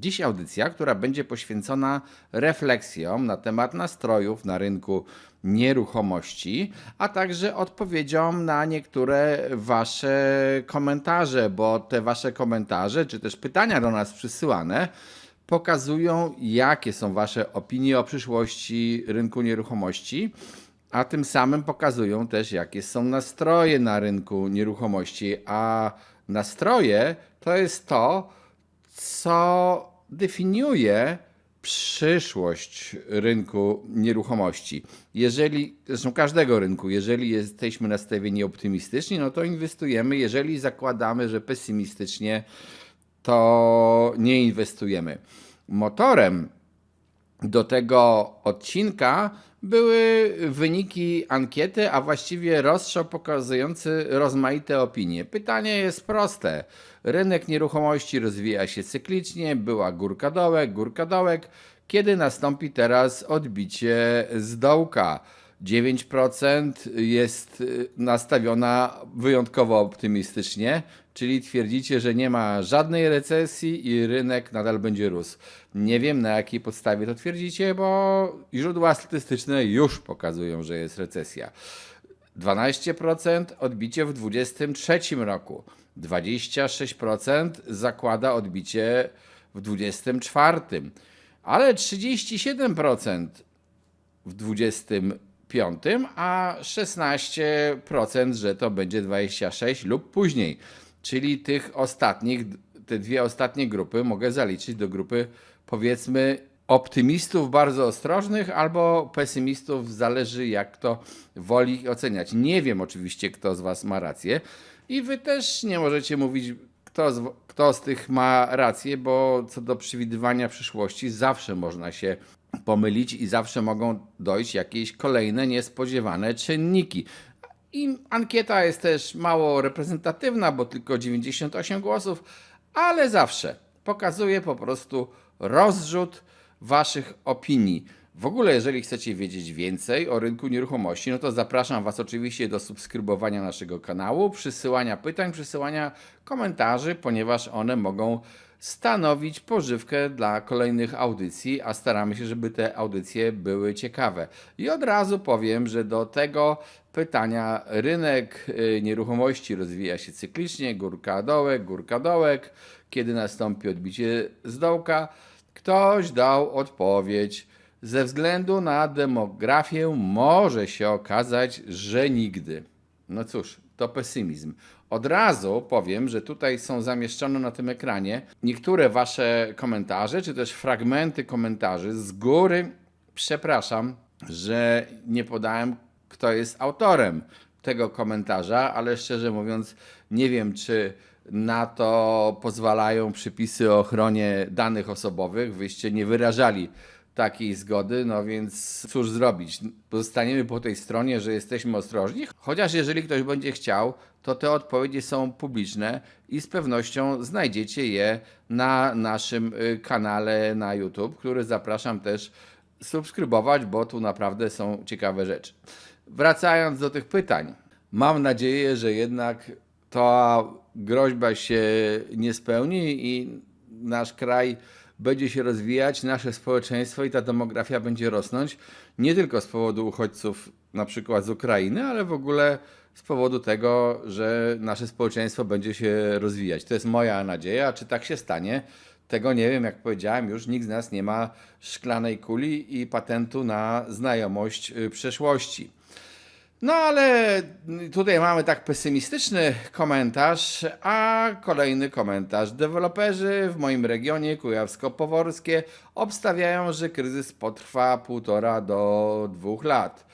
Dziś audycja, która będzie poświęcona refleksjom na temat nastrojów na rynku nieruchomości, a także odpowiedziom na niektóre Wasze komentarze, bo te Wasze komentarze, czy też pytania do nas przysyłane, pokazują, jakie są Wasze opinie o przyszłości rynku nieruchomości, a tym samym pokazują też, jakie są nastroje na rynku nieruchomości. A nastroje to jest to, co definiuje przyszłość rynku nieruchomości. Jeżeli, zresztą każdego rynku, jeżeli jesteśmy nastawieni optymistycznie, no to inwestujemy. Jeżeli zakładamy, że pesymistycznie, to nie inwestujemy. Motorem do tego odcinka były wyniki ankiety, a właściwie rozstrzał pokazujący rozmaite opinie. Pytanie jest proste. Rynek nieruchomości rozwija się cyklicznie, była górka dołek, górka dołek. Kiedy nastąpi teraz odbicie z dołka? 9% jest y, nastawiona wyjątkowo optymistycznie, czyli twierdzicie, że nie ma żadnej recesji i rynek nadal będzie rósł. Nie wiem na jakiej podstawie to twierdzicie, bo źródła statystyczne już pokazują, że jest recesja. 12% odbicie w 2023 roku. 26% zakłada odbicie w 2024, ale 37% w 25, a 16%, że to będzie 26 lub później. Czyli tych ostatnich, te dwie ostatnie grupy mogę zaliczyć do grupy powiedzmy optymistów bardzo ostrożnych albo pesymistów, zależy jak to woli oceniać. Nie wiem oczywiście, kto z Was ma rację i Wy też nie możecie mówić, kto z, kto z tych ma rację, bo co do przewidywania przyszłości zawsze można się pomylić i zawsze mogą dojść jakieś kolejne niespodziewane czynniki. I ankieta jest też mało reprezentatywna, bo tylko 98 głosów, ale zawsze pokazuje po prostu rozrzut Waszych opinii. W ogóle, jeżeli chcecie wiedzieć więcej o rynku nieruchomości, no to zapraszam Was oczywiście do subskrybowania naszego kanału, przysyłania pytań, przysyłania komentarzy, ponieważ one mogą stanowić pożywkę dla kolejnych audycji, a staramy się, żeby te audycje były ciekawe. I od razu powiem, że do tego pytania rynek y, nieruchomości rozwija się cyklicznie, górka dołek, górka dołek, kiedy nastąpi odbicie z dołka, ktoś dał odpowiedź. Ze względu na demografię może się okazać, że nigdy. No cóż, to pesymizm. Od razu powiem, że tutaj są zamieszczone na tym ekranie niektóre Wasze komentarze, czy też fragmenty komentarzy. Z góry przepraszam, że nie podałem, kto jest autorem tego komentarza, ale szczerze mówiąc, nie wiem, czy na to pozwalają przepisy o ochronie danych osobowych. Wyście nie wyrażali takiej zgody, no więc cóż zrobić? Pozostaniemy po tej stronie, że jesteśmy ostrożni, chociaż jeżeli ktoś będzie chciał, to te odpowiedzi są publiczne i z pewnością znajdziecie je na naszym y, kanale na YouTube, który zapraszam też subskrybować, bo tu naprawdę są ciekawe rzeczy. Wracając do tych pytań, mam nadzieję, że jednak ta groźba się nie spełni i nasz kraj będzie się rozwijać, nasze społeczeństwo i ta demografia będzie rosnąć, nie tylko z powodu uchodźców na przykład z Ukrainy, ale w ogóle z powodu tego, że nasze społeczeństwo będzie się rozwijać. To jest moja nadzieja. Czy tak się stanie? Tego nie wiem, jak powiedziałem, już nikt z nas nie ma szklanej kuli i patentu na znajomość y, przeszłości. No ale tutaj mamy tak pesymistyczny komentarz, a kolejny komentarz. Deweloperzy w moim regionie kujawsko-pomorskie obstawiają, że kryzys potrwa półtora do dwóch lat.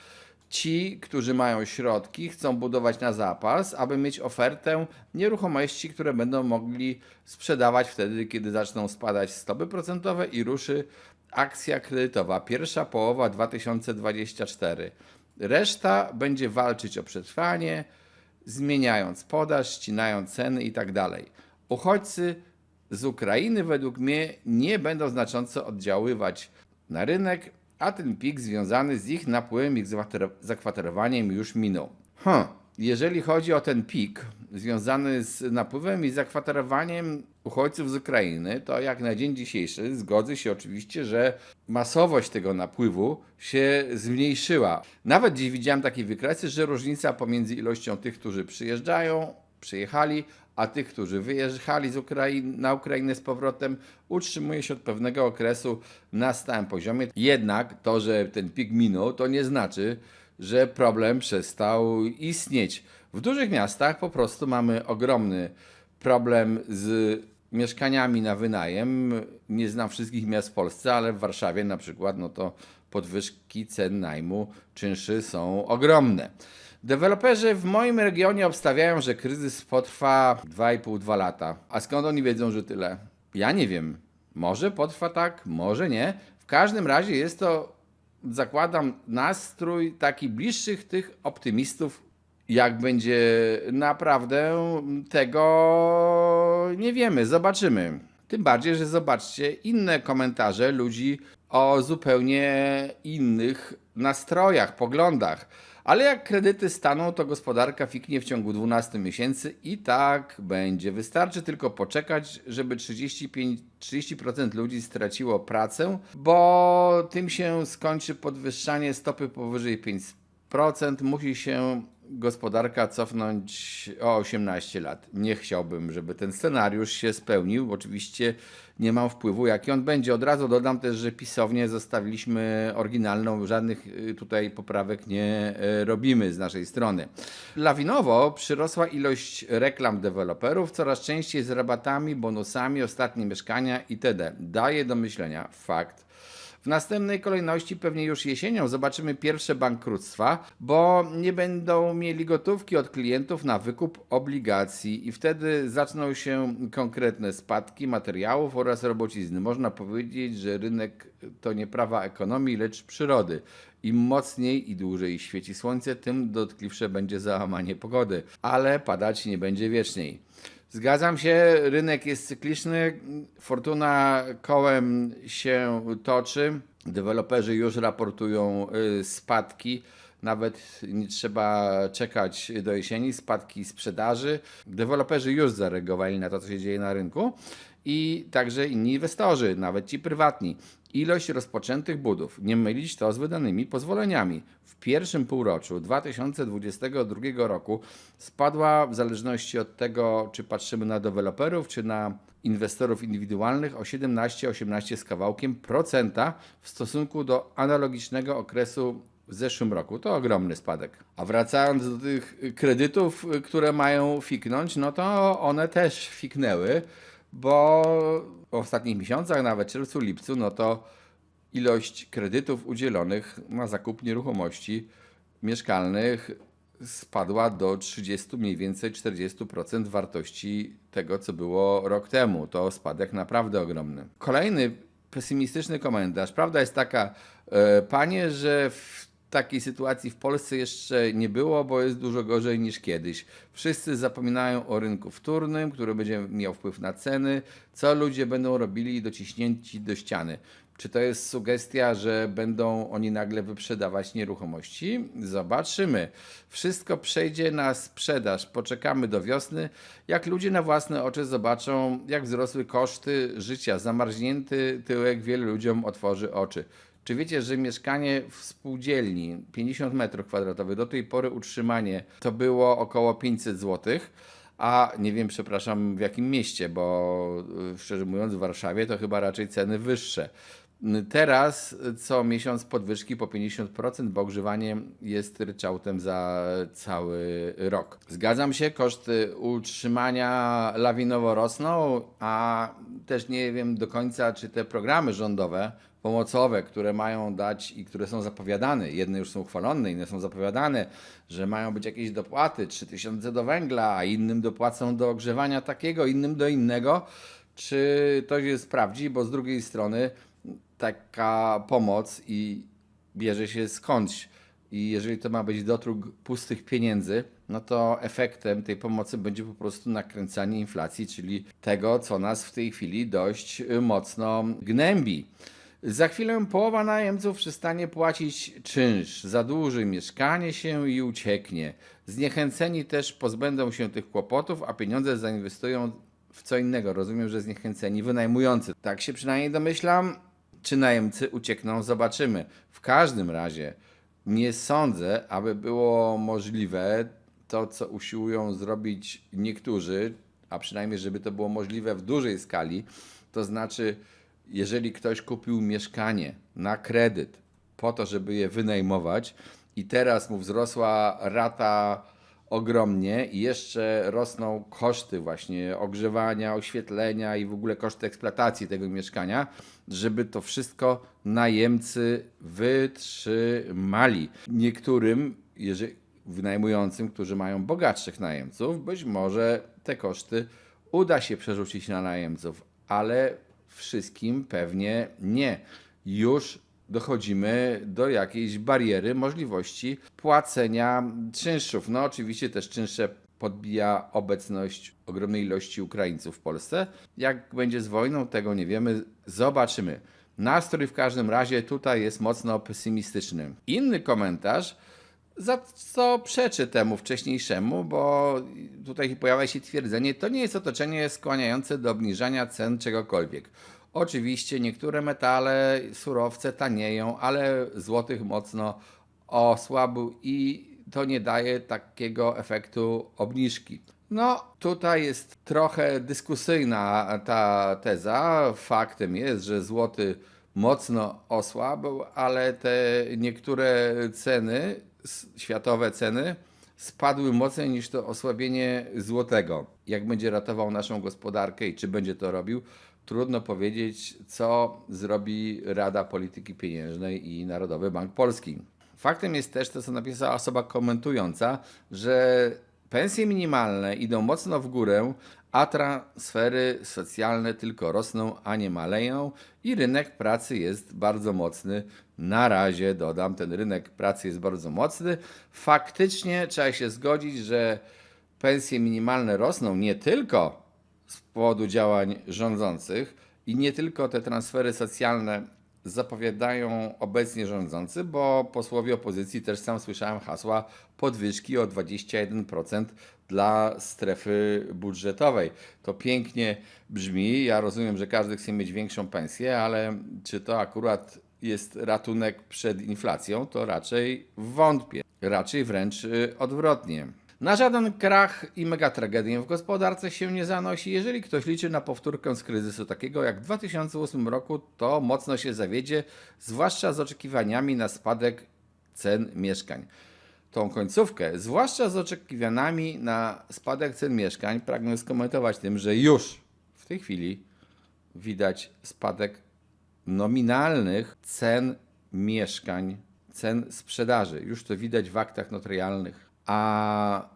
Ci, którzy mają środki, chcą budować na zapas, aby mieć ofertę nieruchomości, które będą mogli sprzedawać wtedy, kiedy zaczną spadać stopy procentowe i ruszy akcja kredytowa. Pierwsza połowa 2024. Reszta będzie walczyć o przetrwanie, zmieniając podaż, ścinając ceny itd. Uchodźcy z Ukrainy według mnie nie będą znacząco oddziaływać na rynek, a ten pik związany z ich napływem, ich zakwaterowaniem już minął. Hm. Jeżeli chodzi o ten pik związany z napływem i zakwaterowaniem uchodźców z Ukrainy, to jak na dzień dzisiejszy zgodzę się oczywiście, że masowość tego napływu się zmniejszyła. Nawet gdzieś widziałem takie wykresy, że różnica pomiędzy ilością tych, którzy przyjeżdżają, przyjechali, a tych, którzy wyjechali z Ukrainy, na Ukrainę z powrotem, utrzymuje się od pewnego okresu na stałym poziomie. Jednak to, że ten pik minął, to nie znaczy, że problem przestał istnieć. W dużych miastach po prostu mamy ogromny problem z mieszkaniami na wynajem. Nie znam wszystkich miast w Polsce, ale w Warszawie na przykład, no to podwyżki cen najmu czynszy są ogromne. Deweloperzy w moim regionie obstawiają, że kryzys potrwa 2,5-2 lata. A skąd oni wiedzą, że tyle? Ja nie wiem. Może potrwa tak, może nie. W każdym razie jest to, zakładam, nastrój taki bliższych tych optymistów. Jak będzie naprawdę, tego nie wiemy, zobaczymy. Tym bardziej, że zobaczcie inne komentarze ludzi o zupełnie innych nastrojach, poglądach. Ale jak kredyty staną, to gospodarka fiknie w ciągu 12 miesięcy i tak będzie. Wystarczy tylko poczekać, żeby 35, 30% ludzi straciło pracę, bo tym się skończy podwyższanie stopy powyżej 5%. Musi się gospodarka cofnąć o 18 lat. Nie chciałbym, żeby ten scenariusz się spełnił. Oczywiście nie mam wpływu, jaki on będzie. Od razu dodam też, że pisownie zostawiliśmy oryginalną, żadnych y, tutaj poprawek nie y, robimy z naszej strony. Lawinowo przyrosła ilość reklam deweloperów, coraz częściej z rabatami, bonusami, ostatnie mieszkania itd. Daje do myślenia fakt. W następnej kolejności, pewnie już jesienią, zobaczymy pierwsze bankructwa, bo nie będą mieli gotówki od klientów na wykup obligacji i wtedy zaczną się konkretne spadki materiałów oraz robocizny. Można powiedzieć, że rynek to nie prawa ekonomii, lecz przyrody. Im mocniej i dłużej świeci słońce, tym dotkliwsze będzie załamanie pogody, ale padać nie będzie wieczniej. Zgadzam się, rynek jest cykliczny, fortuna kołem się toczy, deweloperzy już raportują y, spadki, nawet nie trzeba czekać do jesieni, spadki sprzedaży. Deweloperzy już zareagowali na to, co się dzieje na rynku i także inni inwestorzy, nawet ci prywatni. Ilość rozpoczętych budów, nie mylić to z wydanymi pozwoleniami. W pierwszym półroczu 2022 roku spadła w zależności od tego, czy patrzymy na deweloperów, czy na inwestorów indywidualnych o 17-18 z kawałkiem procenta w stosunku do analogicznego okresu w zeszłym roku. To ogromny spadek. A wracając do tych kredytów, które mają fiknąć, no to one też fiknęły, bo w ostatnich miesiącach, nawet czerwcu, lipcu, no to ilość kredytów udzielonych na zakup nieruchomości mieszkalnych spadła do 30, mniej więcej 40% wartości tego, co było rok temu. To spadek naprawdę ogromny. Kolejny pesymistyczny komentarz. Prawda jest taka, e, panie, że w takiej sytuacji w Polsce jeszcze nie było, bo jest dużo gorzej niż kiedyś. Wszyscy zapominają o rynku wtórnym, który będzie miał wpływ na ceny, co ludzie będą robili dociśnięci do ściany. Czy to jest sugestia, że będą oni nagle wyprzedawać nieruchomości? Zobaczymy. Wszystko przejdzie na sprzedaż. Poczekamy do wiosny, jak ludzie na własne oczy zobaczą, jak wzrosły koszty życia. Zamarznięty tyłek wielu ludziom otworzy oczy. Czy wiecie, że mieszkanie w spółdzielni 50 m2 do tej pory utrzymanie to było około 500 zł? A nie wiem, przepraszam, w jakim mieście, bo y, szczerze mówiąc, w Warszawie to chyba raczej ceny wyższe. Teraz co miesiąc podwyżki po 50%, bo ogrzewanie jest ryczałtem za cały rok. Zgadzam się, koszty utrzymania lawinowo rosną, a też nie wiem do końca, czy te programy rządowe pomocowe, które mają dać i które są zapowiadane, jedne już są uchwalone, inne są zapowiadane, że mają być jakieś dopłaty, 3000 do węgla, a innym dopłacą do ogrzewania takiego, innym do innego, czy to się sprawdzi, bo z drugiej strony taka pomoc i bierze się skądś. I jeżeli to ma być dotróg pustych pieniędzy, no to efektem tej pomocy będzie po prostu nakręcanie inflacji, czyli tego, co nas w tej chwili dość mocno gnębi. Za chwilę połowa najemców przestanie płacić czynsz, zadłuży mieszkanie się i ucieknie. Zniechęceni też pozbędą się tych kłopotów, a pieniądze zainwestują w co innego. Rozumiem, że zniechęceni wynajmujący. Tak się przynajmniej domyślam. Czy najemcy uciekną, zobaczymy. W każdym razie nie sądzę, aby było możliwe to, co usiłują zrobić niektórzy, a przynajmniej, żeby to było możliwe w dużej skali, to znaczy, jeżeli ktoś kupił mieszkanie na kredyt po to, żeby je wynajmować i teraz mu wzrosła rata ogromnie i jeszcze rosną koszty właśnie ogrzewania, oświetlenia i w ogóle koszty eksploatacji tego mieszkania, żeby to wszystko najemcy wytrzymali. Niektórym, jeżeli wynajmującym, którzy mają bogatszych najemców, być może te koszty uda się przerzucić na najemców, ale wszystkim pewnie nie. Już dochodzimy do jakiejś bariery możliwości płacenia czynszów. No oczywiście też czynsze podbija obecność ogromnej ilości Ukraińców w Polsce. Jak będzie z wojną, tego nie wiemy. Zobaczymy. Nastrój w każdym razie tutaj jest mocno pesymistyczny. Inny komentarz, za co przeczy temu wcześniejszemu, bo tutaj pojawia się twierdzenie, to nie jest otoczenie skłaniające do obniżania cen czegokolwiek. Oczywiście niektóre metale, surowce tanieją, ale złotych mocno osłabł i to nie daje takiego efektu obniżki. No, tutaj jest trochę dyskusyjna ta teza. Faktem jest, że złoty mocno osłabł, ale te niektóre ceny, światowe ceny, spadły mocniej niż to osłabienie złotego. Jak będzie ratował naszą gospodarkę i czy będzie to robił, trudno powiedzieć, co zrobi Rada Polityki Pieniężnej i Narodowy Bank Polski. Faktem jest też to, co napisała osoba komentująca, że pensje minimalne idą mocno w górę, a transfery socjalne tylko rosną, a nie maleją i rynek pracy jest bardzo mocny. Na razie dodam, ten rynek pracy jest bardzo mocny. Faktycznie trzeba się zgodzić, że pensje minimalne rosną nie tylko z powodu działań rządzących i nie tylko te transfery socjalne zapowiadają obecnie rządzący, bo posłowie opozycji też sam słyszałem hasła podwyżki o 21% dla strefy budżetowej. To pięknie brzmi. Ja rozumiem, że każdy chce mieć większą pensję, ale czy to akurat jest ratunek przed inflacją, to raczej wątpię. Raczej wręcz y, odwrotnie. Na żaden krach i megatragedię w gospodarce się nie zanosi. Jeżeli ktoś liczy na powtórkę z kryzysu takiego jak w 2008 roku, to mocno się zawiedzie, zwłaszcza z oczekiwaniami na spadek cen mieszkań. Tą końcówkę, zwłaszcza z oczekiwaniami na spadek cen mieszkań, pragnę skomentować tym, że już w tej chwili widać spadek nominalnych cen mieszkań, cen sprzedaży. Już to widać w aktach notarialnych. A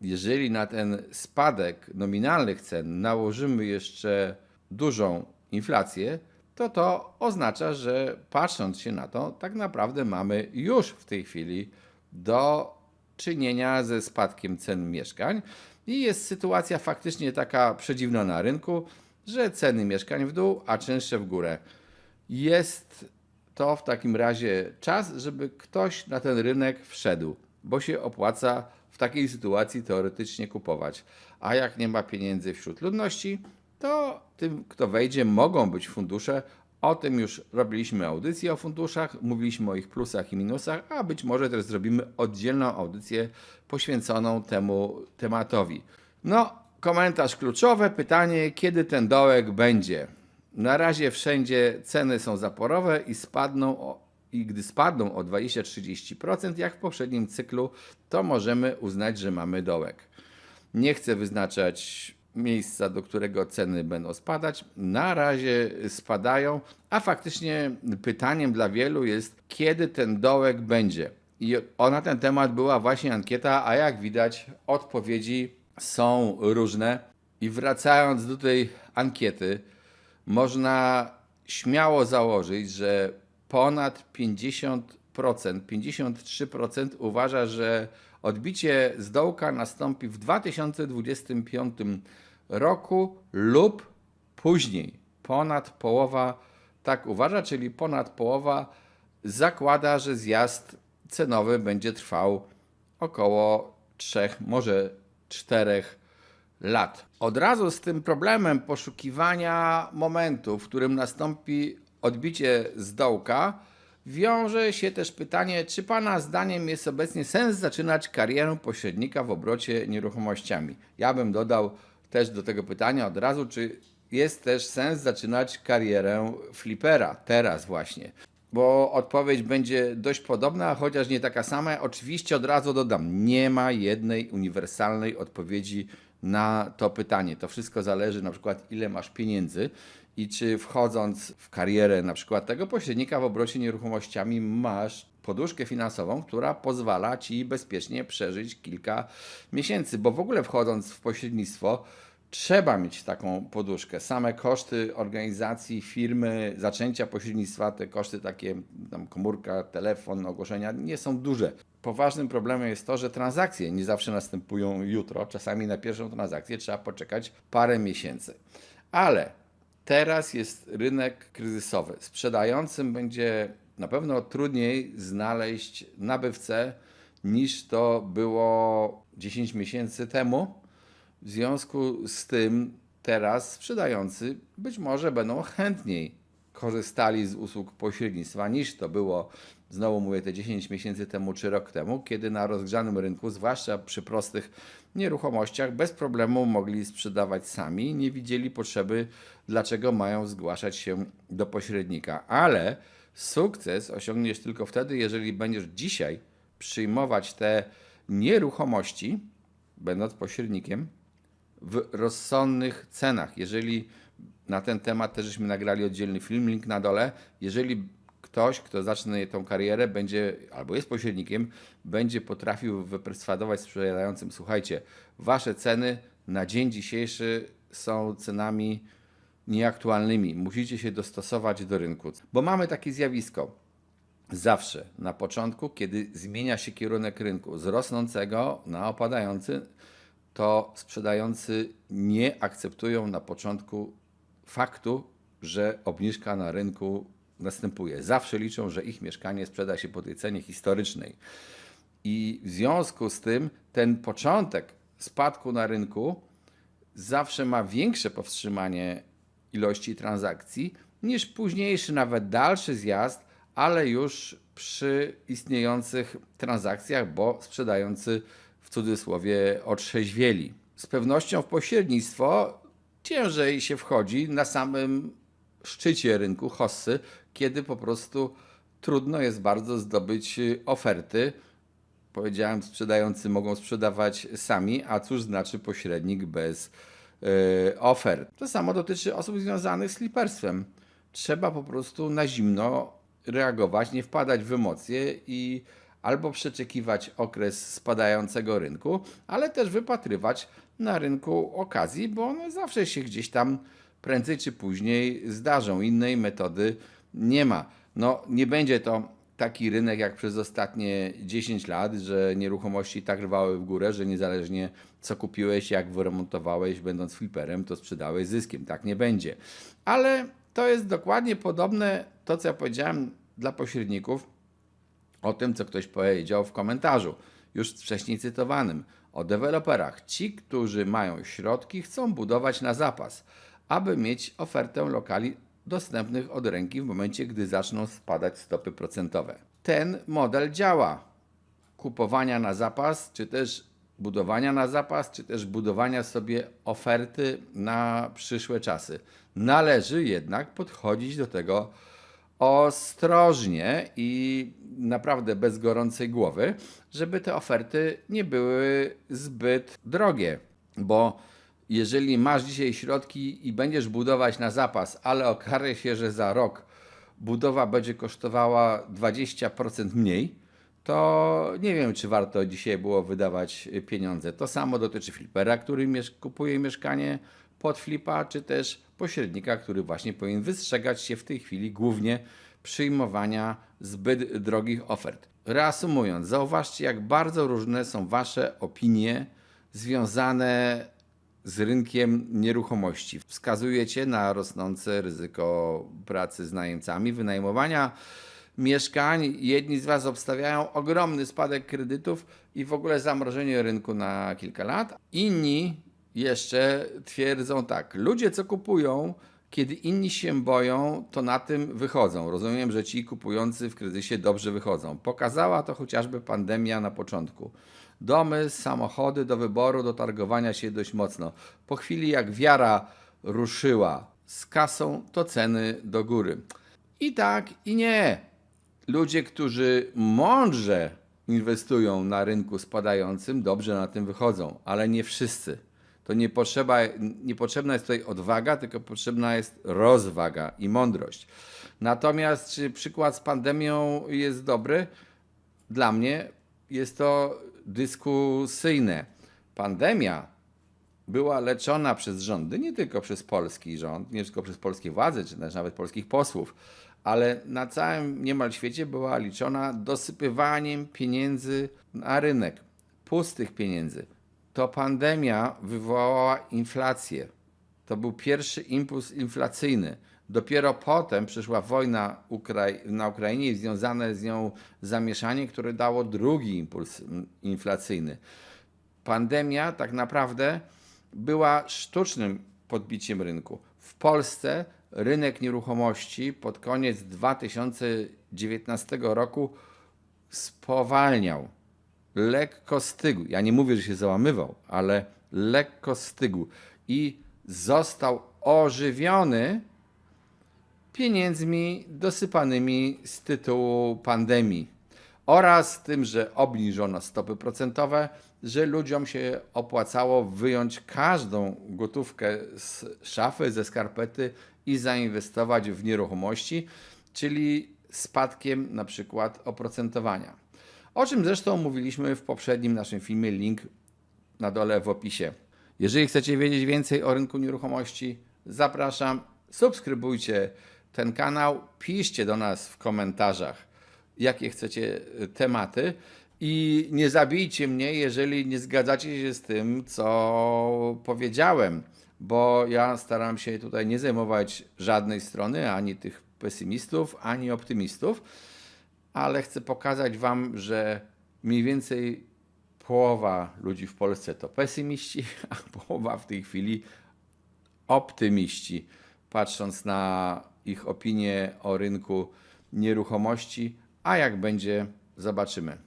jeżeli na ten spadek nominalnych cen nałożymy jeszcze dużą inflację, to to oznacza, że patrząc się na to, tak naprawdę mamy już w tej chwili do czynienia ze spadkiem cen mieszkań i jest sytuacja faktycznie taka przedziwna na rynku, że ceny mieszkań w dół, a czynsze w górę. Jest to w takim razie czas, żeby ktoś na ten rynek wszedł, bo się opłaca w takiej sytuacji teoretycznie kupować. A jak nie ma pieniędzy wśród ludności, to tym, kto wejdzie, mogą być fundusze. O tym już robiliśmy audycję o funduszach, mówiliśmy o ich plusach i minusach, a być może też zrobimy oddzielną audycję poświęconą temu tematowi. No, komentarz kluczowy, pytanie, kiedy ten dołek będzie? Na razie wszędzie ceny są zaporowe i spadną i gdy spadną o 20-30%, jak w poprzednim cyklu, to możemy uznać, że mamy dołek. Nie chcę wyznaczać miejsca, do którego ceny będą spadać. Na razie spadają, a faktycznie pytaniem dla wielu jest, kiedy ten dołek będzie. I na ten temat była właśnie ankieta, a jak widać, odpowiedzi są różne. I wracając do tej ankiety, można śmiało założyć, że ponad 50%, 53% uważa, że odbicie z dołka nastąpi w 2025 roku lub później. Ponad połowa tak uważa, czyli ponad połowa zakłada, że zjazd cenowy będzie trwał około 3, może 4 lat. Od razu z tym problemem poszukiwania momentu, w którym nastąpi odbicie z dołka, wiąże się też pytanie, czy Pana zdaniem jest obecnie sens zaczynać karierę pośrednika w obrocie nieruchomościami? Ja bym dodał też do tego pytania od razu, czy jest też sens zaczynać karierę flipera teraz właśnie? Bo odpowiedź będzie dość podobna, chociaż nie taka sama. Oczywiście od razu dodam, nie ma jednej uniwersalnej odpowiedzi na to pytanie. To wszystko zależy na przykład ile masz pieniędzy i czy wchodząc w karierę na przykład tego pośrednika w obrocie nieruchomościami masz poduszkę finansową, która pozwala ci bezpiecznie przeżyć kilka miesięcy, bo w ogóle wchodząc w pośrednictwo trzeba mieć taką poduszkę. Same koszty organizacji firmy, zaczęcia pośrednictwa, te koszty takie, tam komórka, telefon, ogłoszenia nie są duże. Poważnym problemem jest to, że transakcje nie zawsze następują jutro. Czasami na pierwszą transakcję trzeba poczekać parę miesięcy. Ale teraz jest rynek kryzysowy. Sprzedającym będzie na pewno trudniej znaleźć nabywcę niż to było 10 miesięcy temu. W związku z tym teraz sprzedający być może będą chętniej korzystali z usług pośrednictwa niż to było, znowu mówię, te 10 miesięcy temu czy rok temu, kiedy na rozgrzanym rynku, zwłaszcza przy prostych nieruchomościach, bez problemu mogli sprzedawać sami, nie widzieli potrzeby, dlaczego mają zgłaszać się do pośrednika. Ale sukces osiągniesz tylko wtedy, jeżeli będziesz dzisiaj przyjmować te nieruchomości, będąc pośrednikiem, w rozsądnych cenach. Jeżeli na ten temat też żeśmy nagrali oddzielny film, link na dole. Jeżeli ktoś, kto zacznie tą karierę, będzie albo jest pośrednikiem, będzie potrafił wyperswadować sprzedającym, słuchajcie, wasze ceny na dzień dzisiejszy są cenami nieaktualnymi. Musicie się dostosować do rynku. Bo mamy takie zjawisko. Zawsze na początku, kiedy zmienia się kierunek rynku z rosnącego na opadający, to sprzedający nie akceptują na początku faktu, że obniżka na rynku następuje. Zawsze liczą, że ich mieszkanie sprzeda się po tej cenie historycznej. I w związku z tym ten początek spadku na rynku zawsze ma większe powstrzymanie ilości transakcji niż późniejszy, nawet dalszy zjazd, ale już przy istniejących transakcjach, bo sprzedający w cudzysłowie otrzeźwieli. Z pewnością w pośrednictwo ciężej się wchodzi na samym szczycie rynku hossy, kiedy po prostu trudno jest bardzo zdobyć oferty. Powiedziałem, sprzedający mogą sprzedawać sami, a cóż znaczy pośrednik bez yy, ofert. To samo dotyczy osób związanych z fliperstwem. Trzeba po prostu na zimno reagować, nie wpadać w emocje i albo przeczekiwać okres spadającego rynku, ale też wypatrywać na rynku okazji, bo one zawsze się gdzieś tam prędzej czy później zdarzą. Innej metody nie ma. No, nie będzie to taki rynek jak przez ostatnie 10 lat, że nieruchomości tak rwały w górę, że niezależnie co kupiłeś, jak wyremontowałeś, będąc fliperem, to sprzedałeś zyskiem. Tak nie będzie. Ale to jest dokładnie podobne to, co ja powiedziałem dla pośredników o tym, co ktoś powiedział w komentarzu, już wcześniej cytowanym, o deweloperach. Ci, którzy mają środki, chcą budować na zapas, aby mieć ofertę lokali dostępnych od ręki w momencie, gdy zaczną spadać stopy procentowe. Ten model działa. Kupowania na zapas, czy też budowania na zapas, czy też budowania sobie oferty na przyszłe czasy. Należy jednak podchodzić do tego ostrożnie i naprawdę bez gorącej głowy, żeby te oferty nie były zbyt drogie, bo jeżeli masz dzisiaj środki i będziesz budować na zapas, ale okaże się, że za rok budowa będzie kosztowała 20% mniej, to nie wiem, czy warto dzisiaj było wydawać pieniądze. To samo dotyczy flipera, który kupuje mieszkanie pod flipa, czy też pośrednika, który właśnie powinien wystrzegać się w tej chwili głównie przyjmowania zbyt drogich ofert. Reasumując, zauważcie, jak bardzo różne są Wasze opinie związane z rynkiem nieruchomości. Wskazujecie na rosnące ryzyko pracy z najemcami, wynajmowania mieszkań. Jedni z Was obstawiają ogromny spadek kredytów i w ogóle zamrożenie rynku na kilka lat. Inni jeszcze twierdzą tak: ludzie, co kupują, kiedy inni się boją, to na tym wychodzą. Rozumiem, że ci kupujący w kryzysie dobrze wychodzą. Pokazała to chociażby pandemia na początku. Domy, samochody do wyboru, do targowania się dość mocno. Po chwili, jak wiara ruszyła z kasą, to ceny do góry. I tak, i nie. Ludzie, którzy mądrze inwestują na rynku spadającym, dobrze na tym wychodzą, ale nie wszyscy. To nie, potrzeba, potrzebna jest tutaj odwaga, tylko potrzebna jest rozwaga i mądrość. Natomiast czy przykład z pandemią jest dobry? Dla mnie jest to dyskusyjne. Pandemia była leczona przez rządy, nie tylko przez polski rząd, nie tylko przez polskie władze, czy też nawet polskich posłów, ale na całym niemal świecie była liczona dosypywaniem pieniędzy na rynek, pustych pieniędzy. To pandemia wywołała inflację. To był pierwszy impuls inflacyjny. Dopiero potem przyszła wojna na Ukrainie i związane z nią zamieszanie, które dało drugi impuls inflacyjny. Pandemia tak naprawdę była sztucznym podbiciem rynku. W Polsce rynek nieruchomości pod koniec 2019 roku spowalniał. Lekko stygł. Ja nie mówię, że się załamywał, ale lekko stygł i został ożywiony pieniędzmi dosypanymi z tytułu pandemii oraz tym, że obniżono stopy procentowe, że ludziom się opłacało wyjąć każdą gotówkę z szafy, ze skarpety i zainwestować w nieruchomości, czyli spadkiem na przykład oprocentowania. O czym zresztą mówiliśmy w poprzednim naszym filmie, link na dole w opisie. Jeżeli chcecie wiedzieć więcej o rynku nieruchomości, zapraszam, subskrybujcie ten kanał, piszcie do nas w komentarzach, jakie chcecie y, tematy. I nie zabijcie mnie, jeżeli nie zgadzacie się z tym, co powiedziałem, bo ja staram się tutaj nie zajmować żadnej strony, ani tych pesymistów, ani optymistów, ale chcę pokazać Wam, że mniej więcej połowa ludzi w Polsce to pesymiści, a połowa w tej chwili optymiści, patrząc na ich opinie o rynku nieruchomości, a jak będzie, zobaczymy.